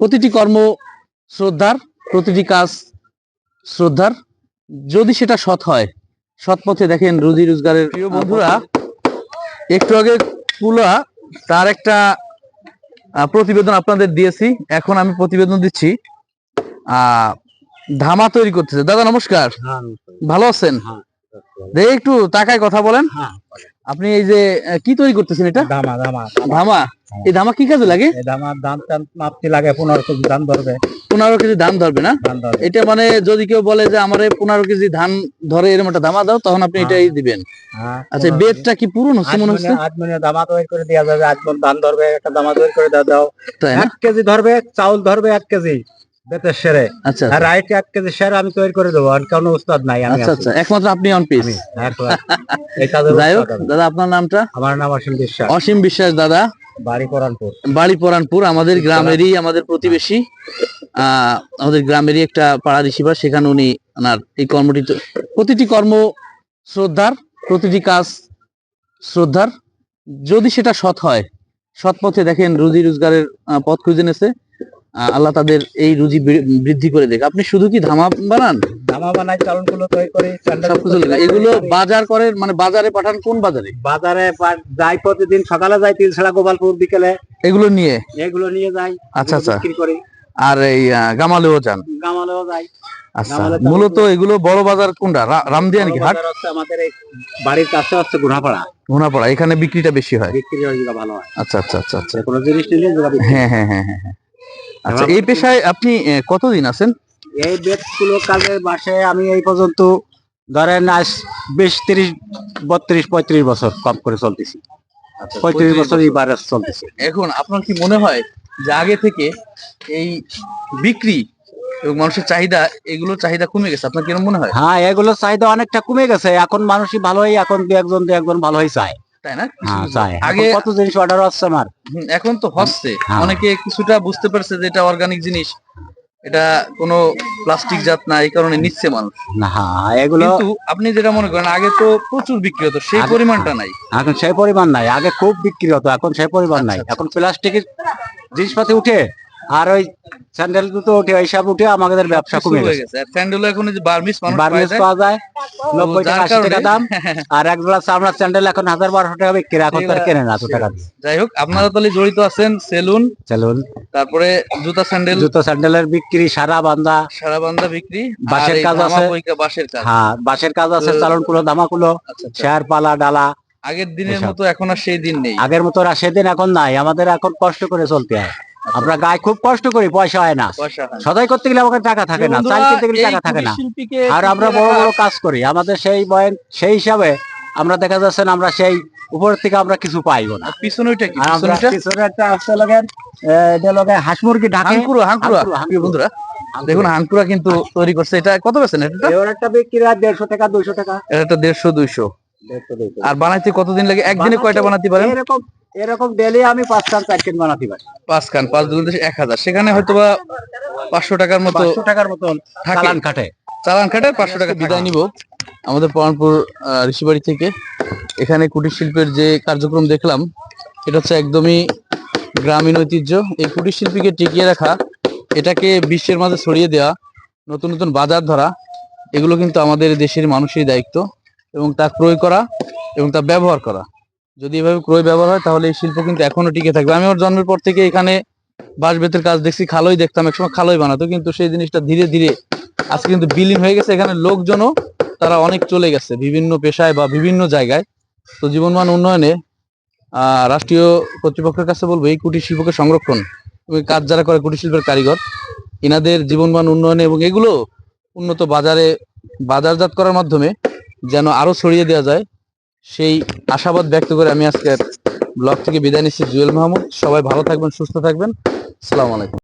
প্রতিটি কর্ম শ্রদ্ধার প্রতিটি কাজ শ্রদ্ধার। যদি সেটা সৎ হয় সৎ পথে দেখেন রুজি রোজগারের প্রিয় বন্ধুরা একটু আগে কুলা তার একটা প্রতিবেদন আপনাদের দিয়েছি এখন আমি প্রতিবেদন দিচ্ছি। আহ ধামা তৈরি করতেছে। দাদা নমস্কার। ভালো আছেন? দেখে একটু তাকায় কথা বলেন। হ্যাঁ। আপনি এই যে কি তৈরি করতেছেন এটা? দামা দামা ধামা? এই ধামা কি কাজে লাগে? দামার দাম টাম মাপতে লাগে পনেরো কেজি দাম ধরবে। পনেরো কেজি ধান ধরবে না? এটা মানে যদি কেউ বলে যে আমার পনেরো কেজি ধান ধরে এরকম একটা দামা দাও তখন আপনি হ্যাঁ। এটাই দিবেন। হ্যাঁ, আচ্ছা পনেরো বেডটা কি পূরণ হচ্ছে মনে হচ্ছে? আট মণে দামা তৈরি করে দেওয়া যাবে। আট মন ধান ধরবে একটা দামা তৈরি করে দেওয়া দাও। এক কেজি ধরবে চাউল ধরবে এক কেজি। বেতের সেরে। আচ্ছা আর রাইট এক কেজি সেরে আমি তৈরি করে দেবো আর কোনো উস্তাদ নাই আচ্ছা আচ্ছা একমাত্র আপনি অন পিস। এই কাজের যাই হোক দাদা আপনার নামটা? আমার নাম অসীম বিশ্বাস। অসীম বিশ্বাস দাদা। বাড়ি পরানপুর বাড়ি পরানপুর আমাদের গ্রামেরই আমাদের প্রতিবেশী। আমাদের গ্রামেরই একটা পাড়া রিসিভার সেখানে উনি ওনার এই কর্মটি প্রতিটি কর্ম শ্রদ্ধার প্রতিটি কাজ শ্রদ্ধার। যদি সেটা সৎ হয় সৎ পথে দেখেন রুজি রোজগারের পথ খুঁজে নেছে আল্লাহ তাদের এই রুজি বৃদ্ধি করে দেখ। আপনি শুধু কি ধামা বানান? ধামা বানাই চাউলগুলো তৈরি করি। এগুলো বাজার করেন মানে বাজারে পাঠান কোন বাজারে? বাজারে যাই প্রতিদিন সকালে যাই তিলছাড়া গোপালপুর বিকেলে। এগুলো নিয়ে? এগুলো নিয়ে যাই আচ্ছা, আচ্ছা। বিক্রি করি। আর এই গামালেও যান? গামালেও যাই। আচ্ছা। মূলত এগুলো বড় বাজার কোনটা? রামদিয়া নাকি হাট? আমাদের বাড়ির কাছে হচ্ছে গুনাপাড়া ঘোনাপাড়া এখানে বিক্রিটা বেশি হয়? বিক্রি হয় ভালো হয়। আচ্ছা আচ্ছা আচ্ছা আচ্ছা। কোনো জিনিস নিলে হ্যাঁ। হ্যাঁ হ্যাঁ হ্যাঁ হ্যাঁ। আচ্ছা এই পেশায় আপনি কতদিন আছেন? এই বেতগুলো কাজের বাসে আমি এই পর্যন্ত ধরেন আজ বিশ তিরিশ বত্রিশ পঁয়ত্রিশ বছর কম করে চলতেছি। পঁয়ত্রিশ বছর এই এবারে চলতেছে। এখন আপনার কি মনে হয় যে আগে থেকে এই বিক্রি এবং মানুষের চাহিদা এগুলোর চাহিদা কমে গেছে? আপনার কীরকম মনে হয়? হ্যাঁ এগুলো চাহিদা অনেকটা কমে গেছে। এখন মানুষই ভালোই এখন দু একজন দু একজন ভালোই চায়। তাই না? হ্যাঁ আগে কত জিনিস অর্ডার হচ্ছে আমার? এখন তো হচ্ছে। হ্যাঁ। অনেকে কিছুটা বুঝতে পারছে যে এটা অর্গানিক জিনিস। এটা কোনো প্লাস্টিক জাত না এই কারণে নিচ্ছে মানুষ। হ্যাঁ এগুলো কিন্তু আপনি যেটা মনে করেন আগে তো প্রচুর বিক্রি হতো সেই পরিমাণটা নাই। এখন সেই পরিমাণ নাই। আগে খুব বিক্রি হতো এখন সেই পরিমাণ নাই। আচ্ছা, এখন প্লাস্টিকের জিনিসপাতি উঠে। আর ওই স্যান্ডেল জুতো উঠে ওই সব উঠে আমাদের ব্যবসা কমে গেছে। স্যান্ডেল এখন যে বার্মিস মানুষ বার্মিজ পাওয়া যায় নব্বই টাকা আশি টাকা দাম। আর এক জোড়া চামড়ার স্যান্ডেল এখন হাজার বারোশো টাকা বিক্রি এখন তার কেনে না টাকা যাই হোক আপনারা তাহলে জড়িত আছেন সেলুন চলুন তারপরে জুতা স্যান্ডেল। জুতো স্যান্ডেলের বিক্রি সারা বান্দা। সারা বান্ধা বিক্রি। বাঁশের কাজ আছে। বাঁশের কাজ। হ্যাঁ বাঁশের কাজ আছে তো- চালন কুলো দামা কুলো আচ্ছা আচ্ছা। শেয়ার পালা ডালা। আগের দিনের মতো এখন আর সেই দিন নেই। আগের মতো আর সেদিন এখন নাই আমাদের এখন কষ্ট করে চলতে হয়। আমরা গায়ে খুব কষ্ট করি পয়সা হয় না। সদাই করতে গেলে আমাদের টাকা থাকে না চাল কিনতে গেলে টাকা থাকে না। আর আমরা বড় বড় কাজ করি আমাদের সেই বয়ন সেই হিসাবে আমরা দেখা যাচ্ছে না আমরা সেই উপর থেকে আমরা কিছু পাইবো না। আর কি? আমরা পিছনে একটা আসতে লাগেন এটা লগে হাঁস মুরগি ঢাকে হাঙ্কুরা হাঙ্কুরা হাঙ্কুরা, বন্ধুরা দেখুন হাঙ্কুরা কিন্তু তৈরি করছে। এটা কত বেছেন এটা? একটা বিক্রি আর দেড়শো টাকা দুইশো টাকা। এটা আর বানাইতে কতদিন লাগে? একদিনে কয়টা বানাতে পারেন? এরকম এরকম ডেলি আমি পাঁচ খান চার খান বানাতে পারি। পাঁচ খান পাঁচ দুগুণ এক হাজার। সেখানে হয়তো বা পাঁচশো টাকার মতো পাঁচশো টাকার থাকে। চালান কাটে। চালান কাটার পাঁচশো টাকা বিদায় নিব। আমাদের পরানপুর ঋষিবাড়ি থেকে। এখানে কুটির শিল্পের যে কার্যক্রম দেখলাম এটা হচ্ছে একদমই গ্রামীণ ঐতিহ্য। এই কুটির শিল্পীকে টিকিয়ে রাখা এটাকে বিশ্বের মাঝে ছড়িয়ে দেওয়া নতুন নতুন বাজার ধরা এগুলো কিন্তু আমাদের দেশের মানুষের দায়িত্ব এবং তা ক্রয় করা এবং তা ব্যবহার করা। যদি এভাবে ক্রয় ব্যবহার হয়, তাহলে এই শিল্প কিন্তু এখনও টিকে থাকবে। আমি আমার জন্মের পর থেকে এখানে বাঁশ বেতের কাজ দেখছি, খালোই দেখতাম একসময় খালোই বানাতো, কিন্তু সেই জিনিসটা ধীরে ধীরে আজকে কিন্তু বিলীন হয়ে গেছে। এখানে লোকজনও তারা অনেক চলে গেছে, বিভিন্ন পেশায় বা বিভিন্ন জায়গায়। তো জীবনমান উন্নয়নে রাষ্ট্রীয় কর্তৃপক্ষের কাছে বলব, এই কুটির শিল্পকে সংরক্ষণ কাজ যারা করে কুটির শিল্পের কারিগর, এনাদের জীবনমান উন্নয়নে এবং এগুলো উন্নত বাজারে বাজারজাত করার মাধ্যমে যেন আরও ছড়িয়ে দেওয়া যায়। সেই আশাবাদ ব্যক্ত করে আমি আজকের ব্লগ থেকে বিদায় নিচ্ছি জুয়েল মাহমুদ। সবাই ভালো থাকবেন, সুস্থ থাকবেন। সালাম আলাইকুম।